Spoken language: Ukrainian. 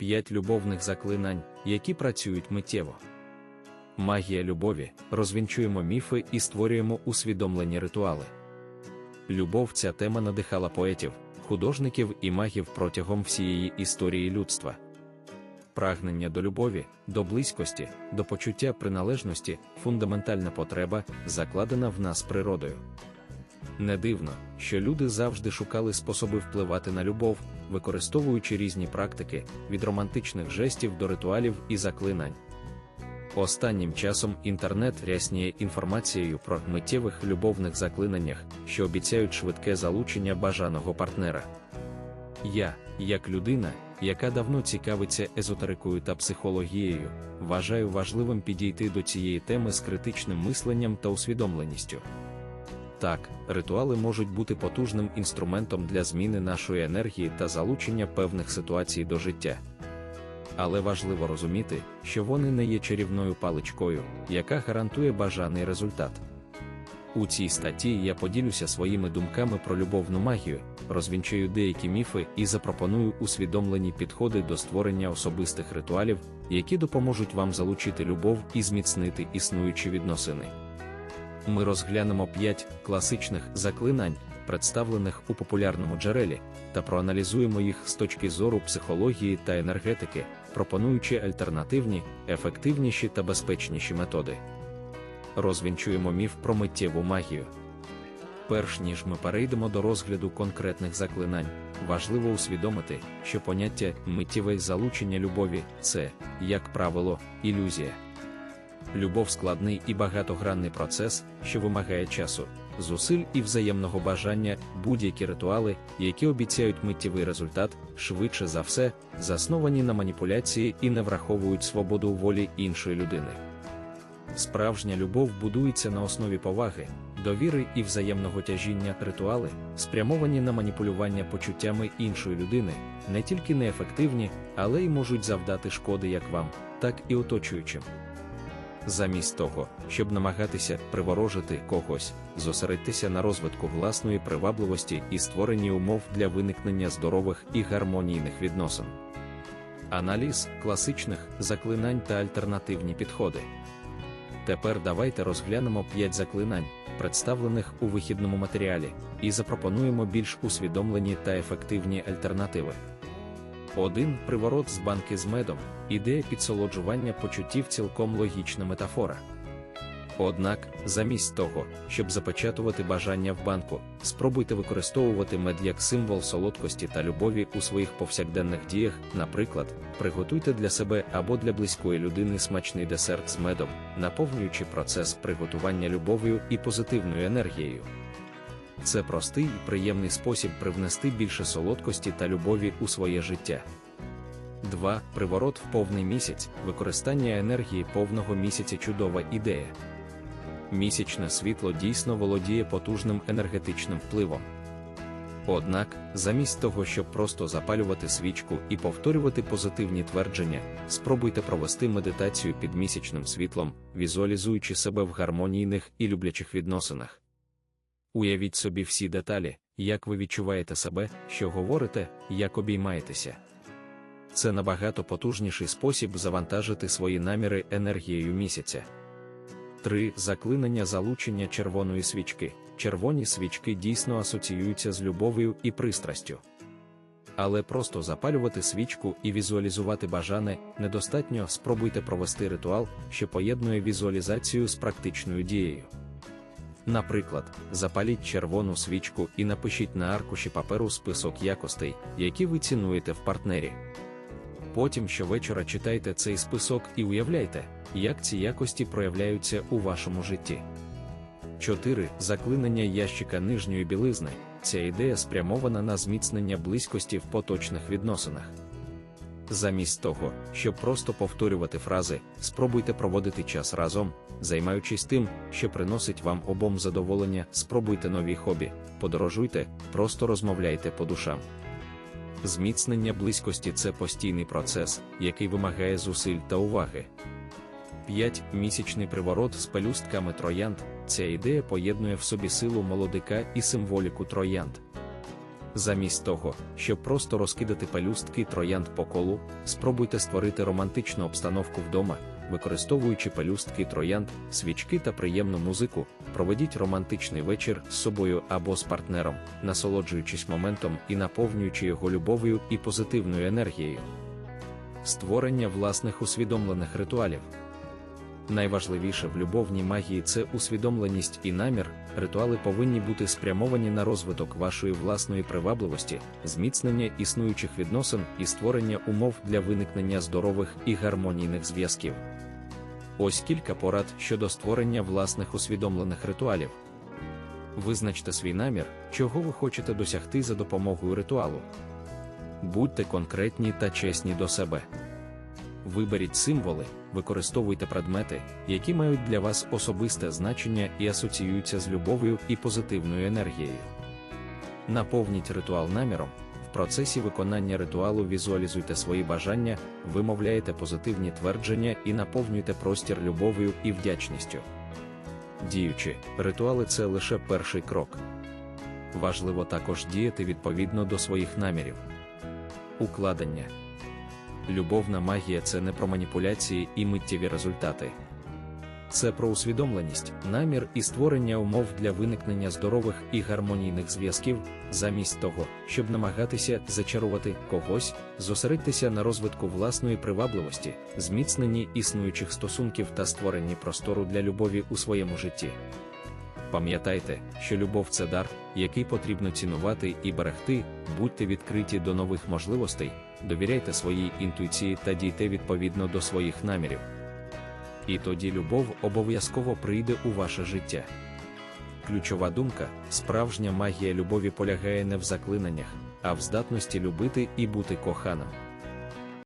5 любовних заклинань, які працюють миттєво. Магія любові розвінчуємо міфи і створюємо усвідомлені ритуали. Любов ця тема надихала поетів, художників і магів протягом всієї історії людства. Прагнення до любові, до близькості, до почуття приналежності фундаментальна потреба, закладена в нас природою. Не дивно, що люди завжди шукали способи впливати на любов, використовуючи різні практики від романтичних жестів до ритуалів і заклинань. Останнім часом інтернет рясніє інформацією про миттєвих любовних заклинаннях, що обіцяють швидке залучення бажаного партнера. Я, як людина, яка давно цікавиться езотерикою та психологією, вважаю важливим підійти до цієї теми з критичним мисленням та усвідомленістю. Так, ритуали можуть бути потужним інструментом для зміни нашої енергії та залучення певних ситуацій до життя. Але важливо розуміти, що вони не є чарівною паличкою, яка гарантує бажаний результат. У цій статті я поділюся своїми думками про любовну магію, розвінчую деякі міфи і запропоную усвідомлені підходи до створення особистих ритуалів, які допоможуть вам залучити любов і зміцнити існуючі відносини. Ми розглянемо 5 класичних заклинань, представлених у популярному джерелі, та проаналізуємо їх з точки зору психології та енергетики, пропонуючи альтернативні, ефективніші та безпечніші методи. Розвінчуємо міф про миттєву магію. Перш ніж ми перейдемо до розгляду конкретних заклинань, важливо усвідомити, що поняття миттєве залучення любові це, як правило, ілюзія. Любов складний і багатогранний процес, що вимагає часу, зусиль і взаємного бажання, будь-які ритуали, які обіцяють миттєвий результат, швидше за все, засновані на маніпуляції і не враховують свободу волі іншої людини. Справжня любов будується на основі поваги, довіри і взаємного тяжіння ритуали, спрямовані на маніпулювання почуттями іншої людини, не тільки неефективні, але й можуть завдати шкоди як вам, так і оточуючим. Замість того, щоб намагатися приворожити когось, зосередьтеся на розвитку власної привабливості і створенні умов для виникнення здорових і гармонійних відносин. Аналіз класичних заклинань та альтернативні підходи. Тепер давайте розглянемо 5 заклинань, представлених у вихідному матеріалі, і запропонуємо більш усвідомлені та ефективні альтернативи. 1. Приворот з банки з медом, ідея підсолоджування почуттів цілком логічна метафора. Однак, замість того, щоб запечатувати бажання в банку, спробуйте використовувати мед як символ солодкості та любові у своїх повсякденних діях, наприклад, приготуйте для себе або для близької людини смачний десерт з медом, наповнюючи процес приготування любов'ю і позитивною енергією. Це простий і приємний спосіб привнести більше солодкості та любові у своє життя. 2. Приворот в повний місяць, використання енергії повного місяця чудова ідея. Місячне світло дійсно володіє потужним енергетичним впливом. Однак, замість того, щоб просто запалювати свічку і повторювати позитивні твердження, спробуйте провести медитацію під місячним світлом, візуалізуючи себе в гармонійних і люблячих відносинах. Уявіть собі всі деталі, як ви відчуваєте себе, що говорите, як обіймаєтеся. Це набагато потужніший спосіб завантажити свої наміри енергією місяця. 3. Заклинення залучення червоної свічки. Червоні свічки дійсно асоціюються з любов'ю і пристрастю. Але просто запалювати свічку і візуалізувати бажане недостатньо спробуйте провести ритуал, що поєднує візуалізацію з практичною дією. Наприклад, запаліть червону свічку і напишіть на аркуші паперу список якостей, які ви цінуєте в партнері. Потім щовечора читайте цей список і уявляйте, як ці якості проявляються у вашому житті. 4. Заклинення ящика нижньої білизни. Ця ідея спрямована на зміцнення близькості в поточних відносинах. Замість того, щоб просто повторювати фрази, спробуйте проводити час разом, займаючись тим, що приносить вам обом задоволення, спробуйте нові хобі, подорожуйте, просто розмовляйте по душам. Зміцнення близькості це постійний процес, який вимагає зусиль та уваги. 5. Місячний приворот з пелюстками троянд. Ця ідея поєднує в собі силу молодика і символіку троянд. Замість того, щоб просто розкидати пелюстки троянд по колу, спробуйте створити романтичну обстановку вдома, використовуючи пелюстки троянд, свічки та приємну музику, проведіть романтичний вечір з собою або з партнером, насолоджуючись моментом і наповнюючи його любов'ю і позитивною енергією. Створення власних усвідомлених ритуалів. Найважливіше в любовній магії це усвідомленість і намір. Ритуали повинні бути спрямовані на розвиток вашої власної привабливості, зміцнення існуючих відносин і створення умов для виникнення здорових і гармонійних зв'язків. Ось кілька порад щодо створення власних усвідомлених ритуалів. Визначте свій намір, чого ви хочете досягти за допомогою ритуалу. Будьте конкретні та чесні до себе. Виберіть символи, використовуйте предмети, які мають для вас особисте значення і асоціюються з любов'ю і позитивною енергією. Наповніть ритуал наміром. В процесі виконання ритуалу візуалізуйте свої бажання, вимовляєте позитивні твердження і наповнюйте простір любов'ю і вдячністю. Діючи, ритуали це лише перший крок. Важливо також діяти відповідно до своїх намірів. Укладення Любовна магія це не про маніпуляції і миттєві результати. Це про усвідомленість, намір і створення умов для виникнення здорових і гармонійних зв'язків, замість того, щоб намагатися зачарувати когось, зосередьтеся на розвитку власної привабливості, зміцненні існуючих стосунків та створенні простору для любові у своєму житті. Пам'ятайте, що любов це дар, який потрібно цінувати і берегти, будьте відкриті до нових можливостей, довіряйте своїй інтуїції та дійте відповідно до своїх намірів. І тоді любов обов'язково прийде у ваше життя. Ключова думка, справжня магія любові полягає не в заклинаннях, а в здатності любити і бути коханим.